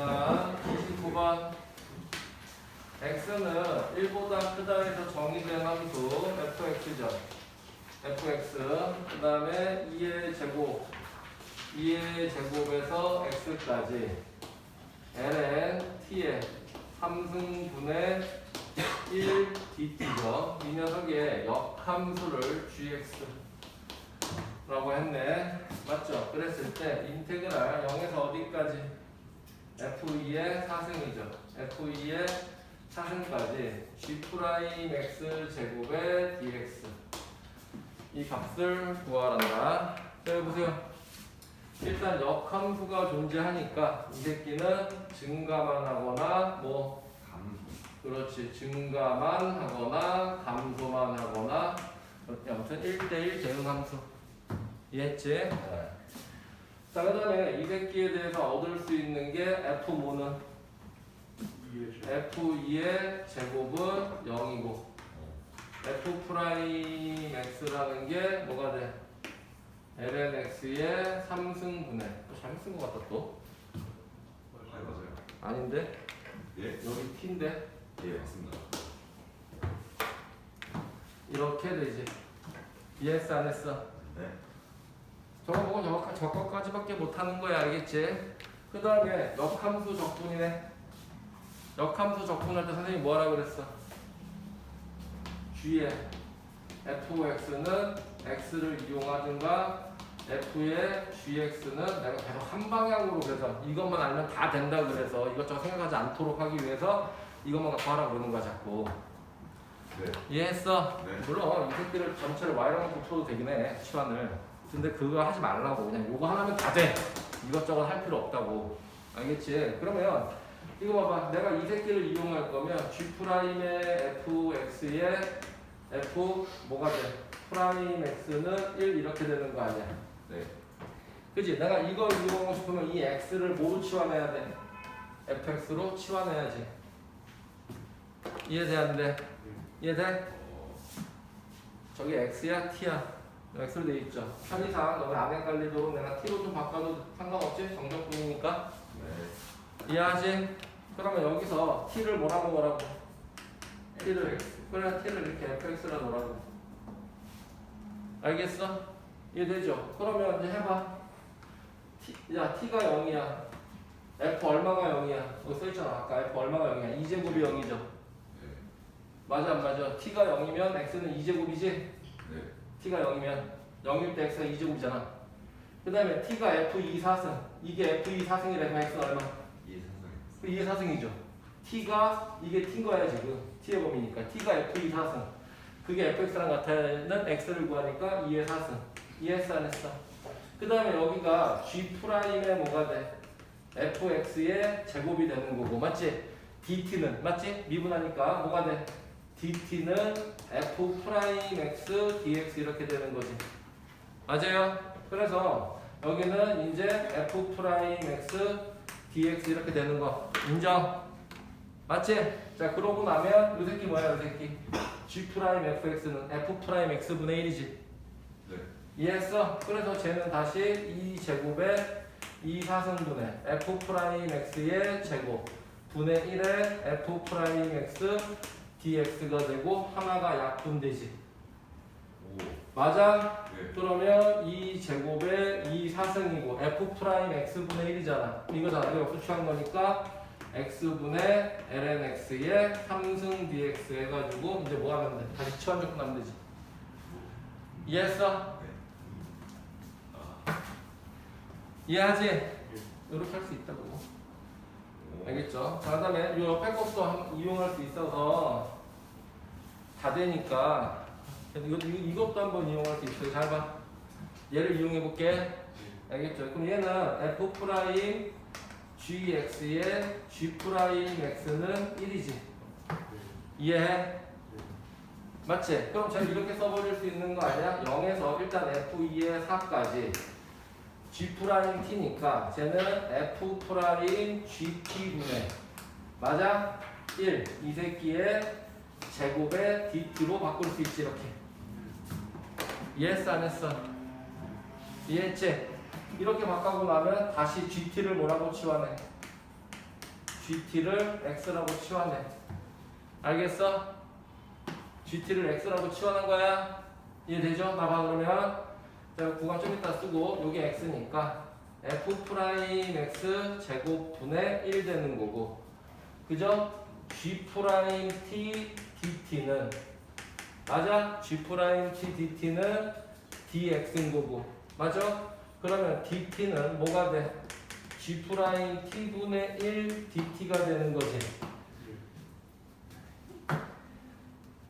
자, 29번. x는 1보다 크다 해서 정의된 함수 fx죠. fx. 그 다음에 2의 제곱. 2의 제곱에서 x까지. ln t의 3승분의 1 dt죠. 이 녀석의 역함수를 gx. 라고 했네. 맞죠? 그랬을 때 인테그랄 0에서 어디까지? F2의 4승이죠. f2의 4승까지 g 프라임 x 제곱의 dx 이 값을 구하란다. 자, 여보세요. 일단 역함수가 존재하니까 이 새끼는 증가만 하거나 뭐 그렇지 증가만 하거나 감소만 하거나 아무튼 1대1 대응함수 이해했지? 네. 자, 그 다음에 이 새끼에 대해서 얻을 수 있는 게 F 모는 F2의 제곱은 0이고 F 프라임 X라는 게 뭐가 돼? ln X의 3승분의 잘못 쓴것 같다 또아 맞아요. 아닌데? 예? 여기 T인데? 예 맞습니다. 이렇게 되지 이해했어 안 했어? 네. 저거 보고 저거, 저거까지밖에 못하는 거야 알겠지? 그 다음에 역함수 적분이네 역함수 적분할 때 선생님이 뭐하라 그랬어? G의 fx는 x를 이용하든가 f의 gx는 내가 계속 한 방향으로 그래서 이것만 알면 다 된다 그래서 이것저것 생각하지 않도록 하기 위해서 이것만 갖고 하라 그러는 거야 자꾸 네. 이해했어? 네. 물론 이 새끼를 전체를 놓고 풀어도 되긴 해 치환을 근데 그거 하지 말라고 그냥 요거 하나면 다 돼 이것저것 할 필요 없다고 알겠지? 그러면 이거 봐봐 내가 이 새끼를 이용할 거면 G 프라임의 fx의 f 뭐가 돼? 프라임 x는 1 이렇게 되는 거 아니야 네. 그지? 내가 이걸 이용하고 싶으면 이 x를 뭐로 치환해야 돼? fx로 치환해야지 이해돼 안 돼? 이해돼? 어, 저기 x야 t야 x로 돼 있죠. 편의상 너네 안 헷갈리도록 내가 t로 좀 바꿔도 상관없지? 정적분이니까. 네. 이해하지? 그러면 여기서 t를 뭐라고 뭐라고? t를 그래 t를 이렇게 fx라 놓으라고? 알겠어? 이해되죠? 그러면 이제 해봐. t, 야 t가 0이야. F 얼마가 0이야? 여기 써있잖아 아까. F 얼마가 0이야? 2제곱이 0이죠. 네. 맞아 안 맞아? t가 0이면 x는 2제곱이지? 네. T가 0이면 0일 때 x가 2제곱이잖아. 그 다음에 t가 f2 4승. 이게 f2 4승이라면 x는 얼마? 이 상상이. 그 이게 4승이죠. t가 이게 t인 거야 지금. t의 범위니까. t가 f2 4승. 그게 fx랑 같아는 x를 구하니까 2의 4승. 이해했어 안 했어? 그 다음에 여기가 g 프라임의 뭐가 돼? fx의 제곱이 되는 거고 맞지? dt는 맞지? 미분하니까 뭐가 돼? dt는 f 프라임 x dx 이렇게 되는 거지. 맞아요. 그래서 여기는 이제 f 프라임 x dx 이렇게 되는 거 인정. 맞지? 자 그러고 나면 이 새끼 뭐야 이 새끼 g 프라임 fx는 f 프라임 x 분의 1이지. 네. 이해했어? 그래서 쟤는 다시 2 제곱에 2 4승분의 f 프라임 x의 제곱 분의 1의 f 프라임 x dx가 되고 하나가 약분되지. 오. 맞아? 네. 그러면 2 제곱에 2 4승이고 f 프라임 x 분의 1이잖아. 이거잖아. 이거 수취한 거니까 x분의 ln x의 3승 dx 해가지고 이제 뭐 하면 돼? 다시 치환 조건 하면 되지. 이해했어? 네. 이해하지? 이렇게 할 수 있다고. 오. 알겠죠? 자, 그 다음에 이 옆에 것도 한- 이용할 수 있어서 다 되니까 이거, 이- 이것도 한번 이용할 수 있어요. 잘 봐. 얘를 이용해 볼게. 알겠죠? 그럼 얘는 f 프라임 gx의 g 프라임 x는 1이지. 이해해? 맞지? 그럼 제가 이렇게 써버릴 수 있는 거 아니야? 0에서 일단 f2의 4까지 g 프라임 t니까 쟤는 f 프라임 gt분의 맞아? 1. 이 새끼의 제곱의 dt로 바꿀 수 있지 이렇게 이해했어 안 했어? 이해했지? 이렇게 바꾸고 나면 다시 gt를 뭐라고 치환해? GT를 X라고 치환해. 알겠어? GT를 X라고 치환한 거야. 이해되죠? 봐봐 그러면 제가 구간 좀 이따 쓰고 요게 X니까 F 프라임 X 제곱분의 1 되는 거고 그죠? G 프라임 T DT는 맞아? G 프라임 T DT는 DX인 거고 맞아? 그러면 DT는 뭐가 돼? G 프라임 T분의 1 DT가 되는 거지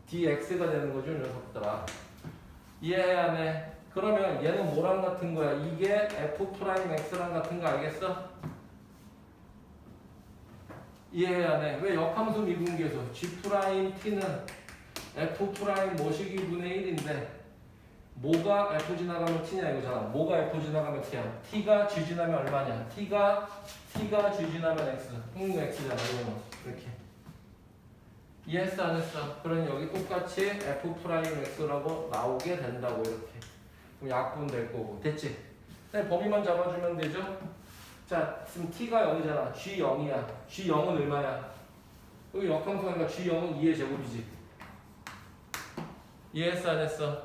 DX가 되는 거죠, 이 녀석들아. 이해해야 돼. 그러면 얘는 뭐랑 같은 거야? 이게 F 프라임 X랑 같은 거 알겠어? 이해해야 돼. 왜 역함수 미분계수? G 프라임 T는 F 프라임 모시기 분의 1인데 뭐가 F 지나가면 T냐 이거잖아. 뭐가 F 지나가면 T야? T가 G 지나면 얼마냐? T가 T가 G 지나면 X. 응, X잖아. 이거는 이렇게. 이해했어 안 했어? 그러니 여기 똑같이 F 프라임 X라고 나오게 된다고 이렇게. 그럼 약분 될 거고. 됐지? 네, 범위만 잡아주면 되죠? 자, 지금 T가 0이잖아. G 0이야. G 0은 얼마야? 여기 역함수니까 G 0은 2의 제곱이지. 이해했어 안 했어?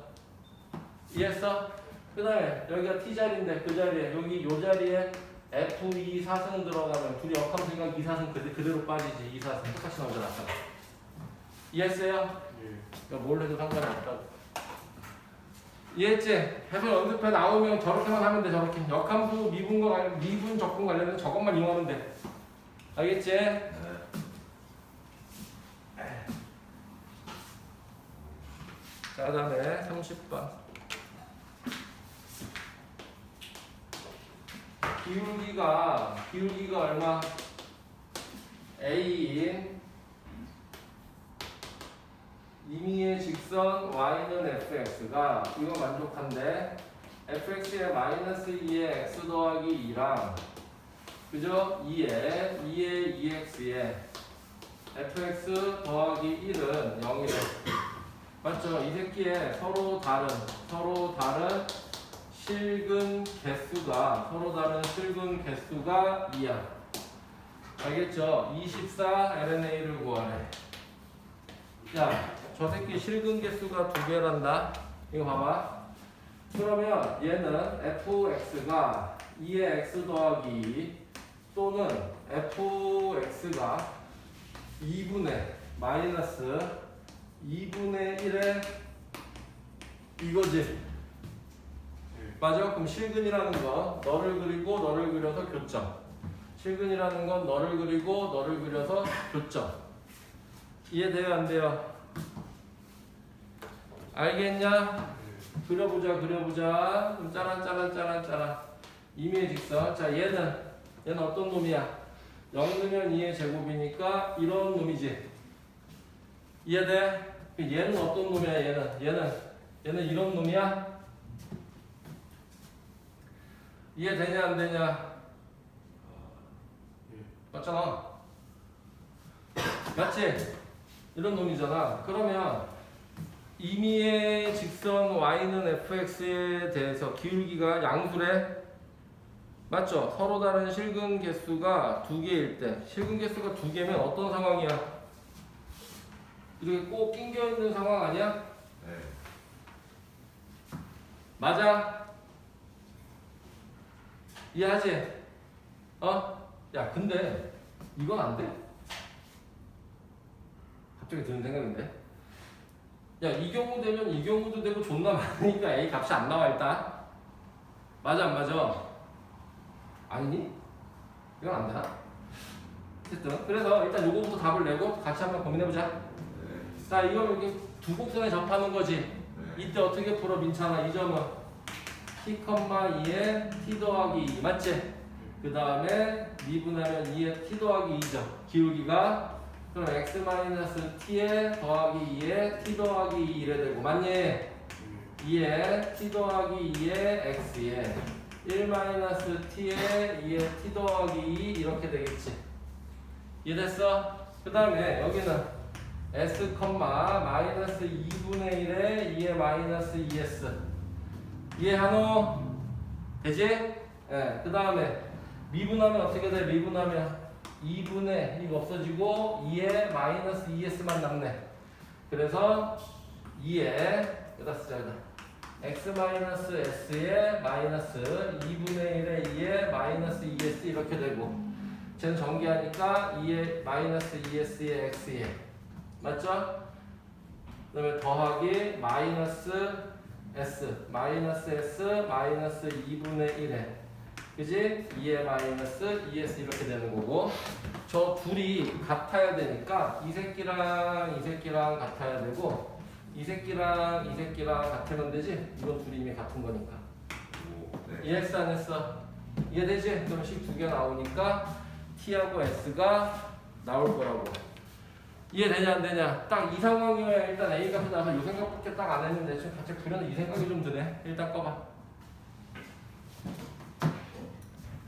이해했어? 그 다음에 여기가 T 자리인데 그 자리에 여기 요 자리에 F2 사승 들어가면 둘이 역함수니까 2 사승 그대, 그대로 빠지지 2 사승 똑같이 나오잖아. 이해했어요? 그러니까 뭘 해도 상관이 없다고. 이해했지? 해설 연습해 나오면 저렇게만 하면 돼 저렇게 역함수 미분과 관- 미분 적분 관련된 저것만 이용하면 돼. 알겠지? 네. 자 다음에 30번 기울기가 기울기가 얼마? A인 임의의 직선 y는 fx가 이거 만족한데 fx의 마이너스 2의 x 더하기 2랑 그죠? 2에 2의 2x에 fx 더하기 1은 0이래 맞죠? 이 새끼에 서로 다른 서로 다른 실근 개수가 서로 다른 실근 개수가 2야. 알겠죠? 24 LNA를 구하래. 자, 저 새끼 실근 개수가 두 개란다. 이거 봐봐. 그러면 얘는 fx가 2의 x 더하기 2 또는 fx가 2분의 마이너스 2분의 1의 이거지. 맞아? 그럼 실근이라는 건 너를 그리고 너를 그려서 교점. 실근이라는 건 너를 그리고 너를 그려서 교점. 이해돼요? 안 돼요? 알겠냐? 그려보자, 그려보자. 짜란, 짜란, 짜란, 짜란. 임의의 직선. 자, 얘는, 얘는 어떤 놈이야? 0 넣으면 2의 제곱이니까 이런 놈이지. 이해돼? 그 얘는 어떤 놈이야, 얘는? 얘는, 얘는 이런 놈이야? 이해되냐, 안 되냐? 맞잖아. 맞지? 이런 놈이잖아. 그러면 임의의 직선 y는 fx에 대해서 기울기가 양수래. 맞죠? 서로 다른 실근 개수가 두 개일 때, 실근 개수가 두 개면 어떤 상황이야? 이렇게 꼭 낑겨 있는 상황 아니야? 네. 맞아? 이해하지? 어? 야, 근데 이건 안 돼. 갑자기 드는 생각인데. 야, 이 경우 되면 이 경우도 되고 존나 많으니까 A 값이 안 나와 일단. 맞아, 안 맞아? 아니니? 이건 안 되나? 어쨌든 그래서 일단 요거부터 답을 내고 같이 한번 고민해보자. 네. 자, 이걸 이렇게 두 곡선에 접하는 거지. 네. 이때 어떻게 풀어 민찬아 이 점은 t, 2에 t 더하기 2 맞지? 그 다음에 미분하면 2에 t 더하기 2죠 기울기가 그럼 x 마이너스 t에 더하기 2에 t 더하기 2 이래 되고 맞니? 2에 t 더하기 2에 x에 1 마이너스 t에 2에 t 더하기 2 이렇게 되겠지 이해됐어? 그 다음에 여기는 s, 마이너스 2분의 1에 2의 마이너스 2s 이해하노? 되지? 예, 그 다음에 미분하면 어떻게 돼? 미분하면 2분의 이거 없어지고 2에 마이너스 2s만 남네. 그래서 2에 여기다 쓰자 여기다. x 마이너스 s에 마이너스 2분의 1에 2에 마이너스 2s 이렇게 되고 쟤는 전개하니까 2에 마이너스 2s에 x에 맞죠? 그 다음에 더하기 마이너스 s 마이너스 s 마이너스 2분의 1에 그지? 2에 마이너스 2s 이렇게 되는 거고 저 둘이 같아야 되니까 이 새끼랑 이 새끼랑 같아야 되고 이 새끼랑 이 새끼랑 같으면 되지? 이건 둘이 이미 같은 거니까 오. 네. 이해했어 안 했어? 이해되지? 그럼 식 두 개 나오니까 t하고 s가 나올 거라고 이해되냐 안 되냐? 딱 이 상황이면 일단 a 값이 나서 이 생각밖에 딱 안 했는데 지금 갑자기 그려는 이 생각이 좀 드네 일단 꺼봐